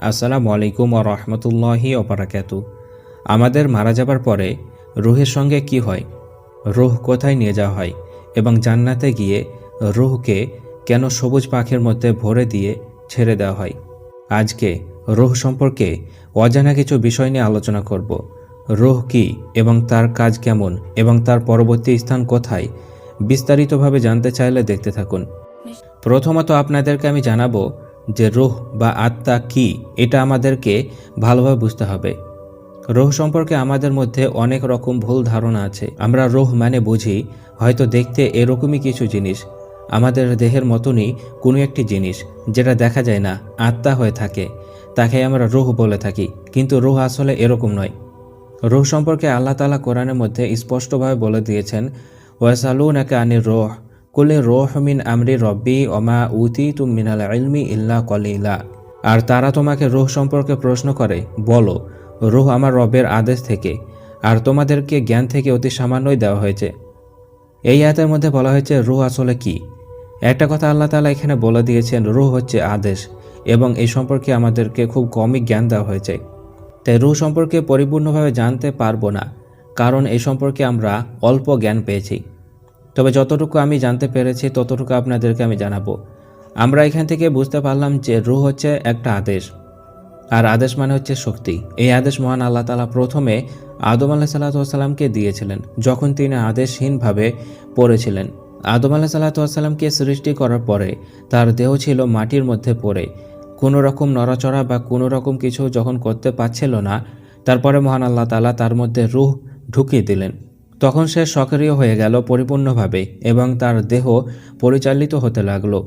আসসালামু আলাইকুম ও রহমতুল্লাহি ওবরাকাত আমাদের মারা যাবার পরে রুহের সঙ্গে কি হয়? রুহ কোথায় নিয়ে যাওয়া হয়? এবং জান্নাতে গিয়ে রুহকে কেন সবুজ পাখির মধ্যে ভরে দিয়ে ছেড়ে দেওয়া হয়? আজকে রুহ সম্পর্কে অজানা কিছু বিষয় নিয়ে আলোচনা করব। রুহ কি এবং তার কাজ কেমন এবং তার পরবর্তী স্থান কোথায়? বিস্তারিতভাবে জানতে চাইলে দেখতে থাকুন। প্রথমত আপনাদেরকে আমি জানাব যে রোহ বা আত্মা কি, এটা আমাদেরকে ভালোভাবে বুঝতে হবে। রোহ সম্পর্কে আমাদের মধ্যে অনেক রকম ভুল ধারণা আছে। আমরা রোহ মানে বুঝি, হয়তো দেখতে এরকমই কিছু জিনিস। আমাদের দেহের মতনই কোনো একটি জিনিস, যেটা দেখা যায় না, আত্মা হয়ে থাকে। তাকে আমরা রোহ বলে থাকি, কিন্তু রোহ আসলে এরকম নয়। রোহ সম্পর্কে আল্লাহ তালা কোরআনের মধ্যে স্পষ্টভাবে বলে দিয়েছেন ওয়াসালু নাকে আনি রোহ। কুলে রোহ মিন আমরি রব্বি অমা উতি তুম মিনাল ইলমি ইল্লা কলিলা। আর তারা তোমাকে রুহ সম্পর্কে প্রশ্ন করে, বলো, রুহ আমার রবের আদেশ থেকে, আর তোমাদেরকে জ্ঞান থেকে অতি সামান্যই দেওয়া হয়েছে। এই আয়াতের মধ্যে বলা হয়েছে, রুহ আসলে কি? একটা কথা আল্লাহ তালা এখানে বলে দিয়েছেন, রুহ হচ্ছে আদেশ, এবং এই সম্পর্কে আমাদেরকে খুব কমই জ্ঞান দেওয়া হয়েছে। তাই রুহ সম্পর্কে পরিপূর্ণভাবে জানতে পারব না, কারণ এই সম্পর্কে আমরা অল্প জ্ঞান পেয়েছি। তবে যতটুকু আমি জানতে পেরেছি, ততটুকু আপনাদেরকে আমি জানাব। আমরা এখান থেকে বুঝতে পারলাম যে রুহ হচ্ছে একটা আদেশ। আর আদেশ মানে হচ্ছে শক্তি। এই আদেশ মহান আল্লাহ তালা প্রথমে আদম আল্লাহ সাল্লাতামকে দিয়েছিলেন, যখন তিনি আদেশহীনভাবে পড়েছিলেন। আদম আল্লাহ সাল্লাতামকে সৃষ্টি করার পরে তার দেহ ছিল মাটির মধ্যে পড়ে। কোনো রকম নড়াচড়া বা কোনো রকম কিছু যখন করতে পারছিল না, তারপরে মহান আল্লাহ তালা তার মধ্যে রুহ ঢুকিয়ে দিলেন। তখন সে সক্রিয় হয়ে গেল পরিপূর্ণভাবে এবং তার দেহ পরিচালিত হতে লাগল।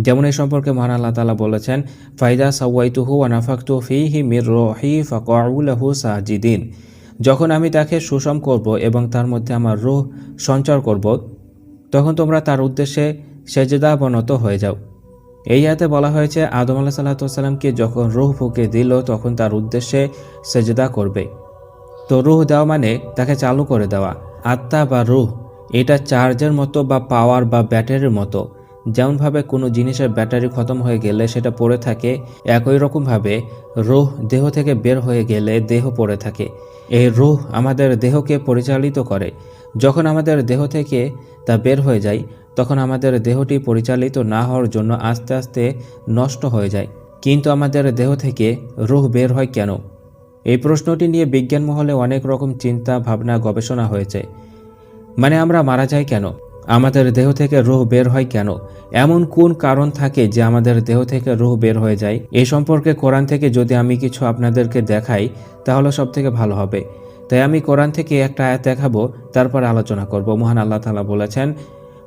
যেমন এই সম্পর্কে মহান আল্লাহ তালা বলেছেন, ফাইদা সাওয়াইতুহু আনাফাকতু ফিহি মির রহি ফাকউলাহু সাজিদিন। যখন আমি তাকে সুষম করব এবং তার মধ্যে আমার রুহ সঞ্চার করব, তখন তোমরা তার উদ্দেশ্যে সেজদা বনত হয়ে যাও। এই হাতে বলা হয়েছে, আদম আল্লাহ সাল্লাতামকে যখন রুহ ফুকে দিল, তখন তার উদ্দেশ্যে সেজদা করবে। তো রুহ দেওয়া মানে তাকে চালু করে দেওয়া। আত্মা বা রুহ, এটা চার্জের মতো বা পাওয়ার বা ব্যাটারির মতো। যেমনভাবে কোনো জিনিসের ব্যাটারি খতম হয়ে গেলে সেটা পড়ে থাকে, একই রকমভাবে রুহ দেহ থেকে বের হয়ে গেলে দেহ পড়ে থাকে। এই রুহ আমাদের দেহকে পরিচালিত করে। যখন আমাদের দেহ থেকে তা বের হয়ে যায়, তখন আমাদের দেহটি পরিচালিত না হওয়ার জন্য আস্তে আস্তে নষ্ট হয়ে যায়। কিন্তু আমাদের দেহ থেকে রুহ বের হয় কেন? এই প্রশ্নটি নিয়ে বিজ্ঞান মহলে অনেক রকম চিন্তা, ভাবনা, গবেষণা হয়েছে। মানে আমরা মারা যাই কেন? আমাদের দেহ থেকে রোহ বের হয় কেন? এমন কোন কারণ থাকে যে আমাদের দেহ থেকে রোহ বের হয়ে যায়? এই সম্পর্কে কোরআন থেকে যদি আমি কিছু আপনাদেরকে দেখাই, তাহলে সব থেকে ভালো হবে। তাই আমি কোরআন থেকে একটা আয়াত দেখাবো, তারপর আলোচনা করব। মহান আল্লাহ তালা বলেছেন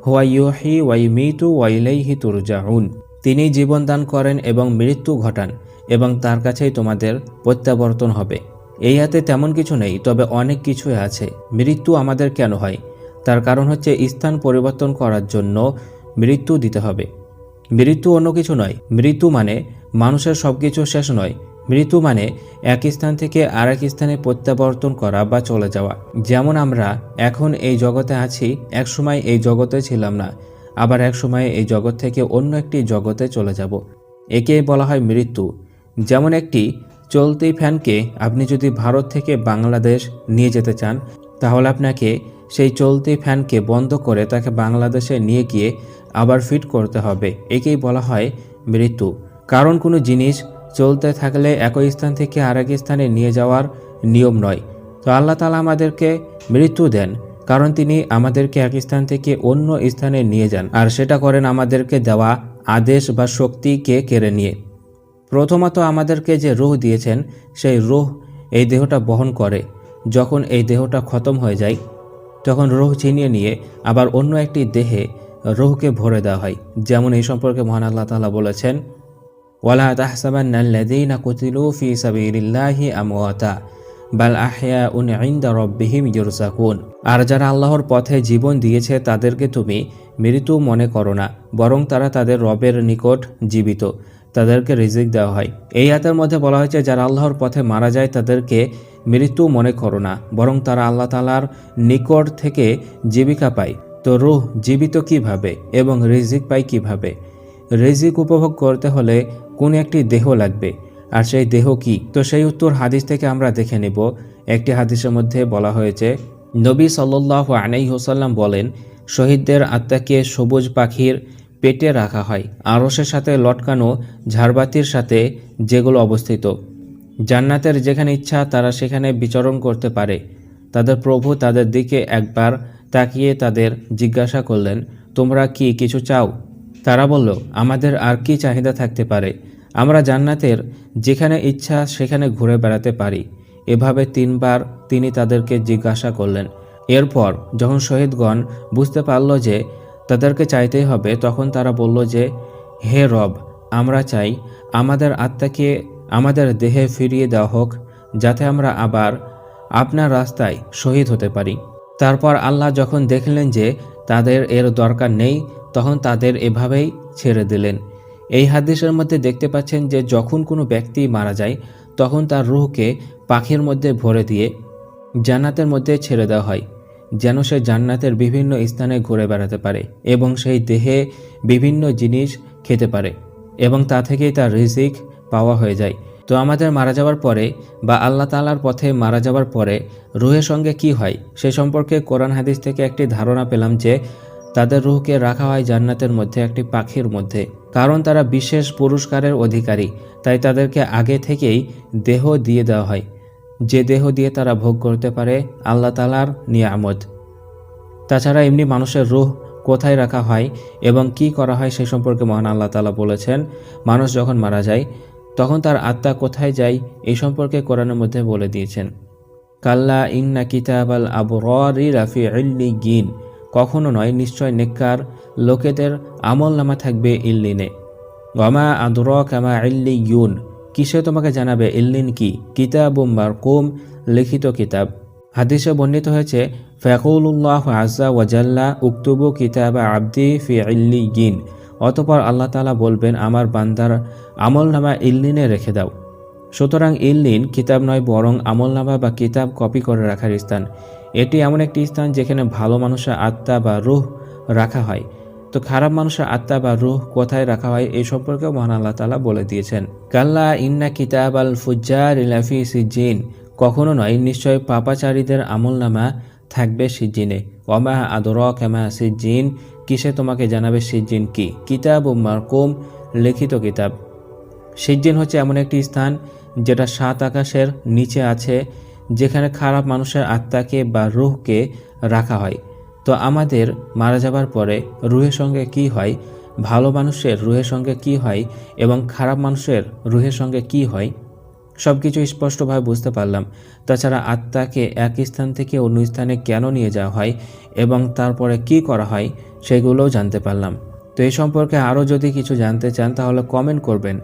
হুয়াইহি ওয়াই মিতু ওয়াইলাইহি তুরজাউন। তিনি জীবন দান করেন এবং মৃত্যু ঘটান। এবং তার কাছেই তোমাদের প্রত্যাবর্তন হবে। এই হাতে তেমন কিছু নেই, তবে অনেক কিছুই আছে। মৃত্যু আমাদের কেন হয়? তার কারণ হচ্ছে স্থান পরিবর্তন করার জন্য মৃত্যু দিতে হবে। মৃত্যু অন্য কিছু নয়। মৃত্যু মানে মানুষের সব কিছু শেষ নয়। মৃত্যু মানে এক স্থান থেকে আরেক স্থানে প্রত্যাবর্তন করা বা চলে যাওয়া। যেমন আমরা এখন এই জগতে আছি এক সময় এই জগতে ছিলাম না, আবার এক সময় এই জগৎ থেকে অন্য একটি জগতে চলে যাব। একে বলা হয় মৃত্যু। যেমন একটি, চলতি ফ্যানকে আপনি যদি ভারত থেকে বাংলাদেশ নিয়ে যেতে চান, তাহলে আপনাকে সেই চলতি ফ্যানকে বন্ধ করে তাকে বাংলাদেশে নিয়ে গিয়ে আবার ফিট করতে হবে। একেই বলা হয় মৃত্যু। কারণ কোনো জিনিস চলতে থাকলে একই স্থান থেকে আরেক স্থানে নিয়ে যাওয়ার নিয়ম নয়। তো আল্লাহ তালা আমাদেরকে মৃত্যু দেন, কারণ তিনি আমাদেরকে এক স্থান থেকে অন্য স্থানে নিয়ে যান, আর সেটা করেন আমাদেরকে দেওয়া আদেশ বা শক্তিকে কেড়ে নিয়ে। প্রথমত আমাদেরকে যে রোহ দিয়েছেন, সেই রোহ এই দেহটা বহন করে। যখন এই দেহটা খতম হয়ে যায়, তখন রোহ ছিনিয়ে নিয়ে আবার অন্য একটি দেহে রোহকে ভরে দেওয়া হয়। যেমন এই সম্পর্কে মহান আল্লাহ তালা বলেছেন, ওয়ালা তাহসাবান্নাল্লাযীনা কুতিলু ফি সাবিলিল্লাহি আমওয়াতা, বাল আহয়া উন ইনদা রব্বিহিম ইউরজাকুন আর যারা আল্লাহর পথে জীবন দিয়েছে, তাদেরকে তুমি মৃত্যু মনে করো না, বরং তারা তাদের রবের নিকট জীবিত। তাদেরকে রিজিক দেওয়া হয়। এই হাতের মধ্যে বলা হয়েছে, যারা আল্লাহর পথে মারা যায়, তাদেরকে মৃত্যু মনে করো না, বরং তারা আল্লাহ তালার নিকট থেকে জীবিকা পায়। তো রুহ জীবিত কীভাবে এবং রিজিক পায় কীভাবে? রিজিক উপভোগ করতে হলে কোন একটি দেহ লাগবে, আর সেই দেহ কি? তো সেই উত্তর হাদিস থেকে আমরা দেখে নেব। একটি হাদিসের মধ্যে বলা হয়েছে, নবী সাল্লাহ আনাই হোসাল্লাম বলেন, শহীদদের আত্মাকে সবুজ পাখির পেটে রাখা হয়। আরসের সাথে লটকানো ঝাড়বাতির সাথে যেগুলো অবস্থিত। জান্নাতের যেখানে ইচ্ছা, তারা সেখানে বিচরণ করতে পারে। তাদের প্রভু তাদের দিকে একবার তাকিয়ে তাদের জিজ্ঞাসা করলেন, তোমরা কি কিছু চাও? তারা বলল, আমাদের আর কি চাহিদা থাকতে পারে? আমরা জান্নাতের যেখানে ইচ্ছা, সেখানে ঘুরে বেড়াতে পারি। এভাবে তিনবার তিনি তাদেরকে জিজ্ঞাসা করলেন। এরপর যখন শহীদগণ বুঝতে পারল যে তাদেরকে চাইতেই হবে। তখন তারা বলল যে, হে রব, আমরা চাই আমাদের আত্মাকে আমাদের দেহে ফিরিয়ে দেওয়া হোক, যাতে আমরা আবার আপনার রাস্তায় শহীদ হতে পারি। তারপর আল্লাহ যখন দেখলেন যে তাদের এর দরকার নেই, তখন তাদের এভাবেই ছেড়ে দিলেন। এই হাদিসের মধ্যে দেখতে পাচ্ছেন যে, যখন কোনো ব্যক্তি মারা যায়, তখন তার রুহকে পাখির মধ্যে ভরে দিয়ে জান্নাতের মধ্যে ছেড়ে দেওয়া হয়। যেন সে জান্নাতের বিভিন্ন স্থানে ঘুরে বেড়াতে পারে এবং সেই দেহে বিভিন্ন জিনিস খেতে পারে এবং তা থেকেই তার রিজিক পাওয়া হয়ে যায়। তো আমাদের মারা যাওয়ার পরে বা আল্লাহ তালার পথে মারা যাওয়ার পরে রুহের সঙ্গে কি হয়? সে সম্পর্কে কোরআন হাদিস থেকে একটি ধারণা পেলাম যে তাদের রুহকে রাখা হয় জান্নাতের মধ্যে, একটি পাখির মধ্যে। কারণ তারা বিশেষ পুরস্কারের অধিকারী, তাই তাদেরকে আগে থেকেই দেহ দিয়ে দেওয়া হয়। যে দেহ দিয়ে তারা ভোগ করতে পারে, আল্লাহ তালার নিয়ামত। তাছাড়া এমনি মানুষের রুহ কোথায় রাখা হয় এবং কি করা হয় সে সম্পর্কে মহান আল্লাহ তালা বলেছেন, মানুষ যখন মারা যায়, তখন তার আত্মা কোথায় যায় এই সম্পর্কে কোরআনের মধ্যে বলে দিয়েছেন। কাল্লা ইন্না কিতাবাল আবরি রাফি ইল্লি গিন। কখনো নয়, নিশ্চয় নেককার লোকেদের আমল নামা থাকবে ইল্লিনে। গমা আদর কামা ইল্লি ইউন কিসে তোমাকে জানাবে ইল্লিন কি? কিতাব মারকুম লিখিত কিতাব। হাদিসে বর্ণিত হয়েছে ফ্যাকুল্লাহ আজা ওয়াজাল্লা উক্তুবু কিতাবা আব্দি ফি ইল্লি গিন অতপর আল্লাহ তালা বলবেন, আমার বান্দার আমল নামা ইল্লিনে রেখে দাও। সুতরাং ইল্লিন কিতাব নয়, বরং আমলনামা বা কিতাব কপি করে রাখার স্থান। এটি এমন একটি স্থান যেখানে ভালো মানুষের আত্মা বা রুহ রাখা হয়। তো খারাপ মানুষের আত্মা বা রুহ কোথায় রাখা হয় এই সম্পর্কেও মহান আল্লাহ তালা বলে দিয়েছেন। কাল্লা ইন্না কিতাব আল ফুজ্জার ইলাফি সিজিন কখনো নয়, নিশ্চয় পাপাচারীদের আমলনামা থাকবে সিজিনে ওমা আদর কেমা সিজিন কিসে তোমাকে জানাবে সিজিন কি? কিতাব ও মারকুম, লিখিত কিতাব। সিজ্জিন হচ্ছে এমন একটি স্থান যেটা সাত আকাশের নিচে আছে, যেখানে খারাপ মানুষের আত্মাকে বা রুহকে রাখা হয়। তো আমাদের মারা যাবার পরে রুহের সঙ্গে কি হয়? ভালো মানুষের রুহের সঙ্গে কি হয়? এবং খারাপ মানুষের রুহের সঙ্গে কি হয়? সব কিছু স্পষ্টভাবে বুঝতে পারলাম। তাছাড়া আত্মাকে এক স্থান থেকে অন্য স্থানে কেন নিয়ে যাওয়া হয় এবং তারপরে কি করা হয় সেগুলোও জানতে পারলাম। তো এই সম্পর্কে আরও যদি কিছু জানতে চান তাহলে কমেন্ট করবেন।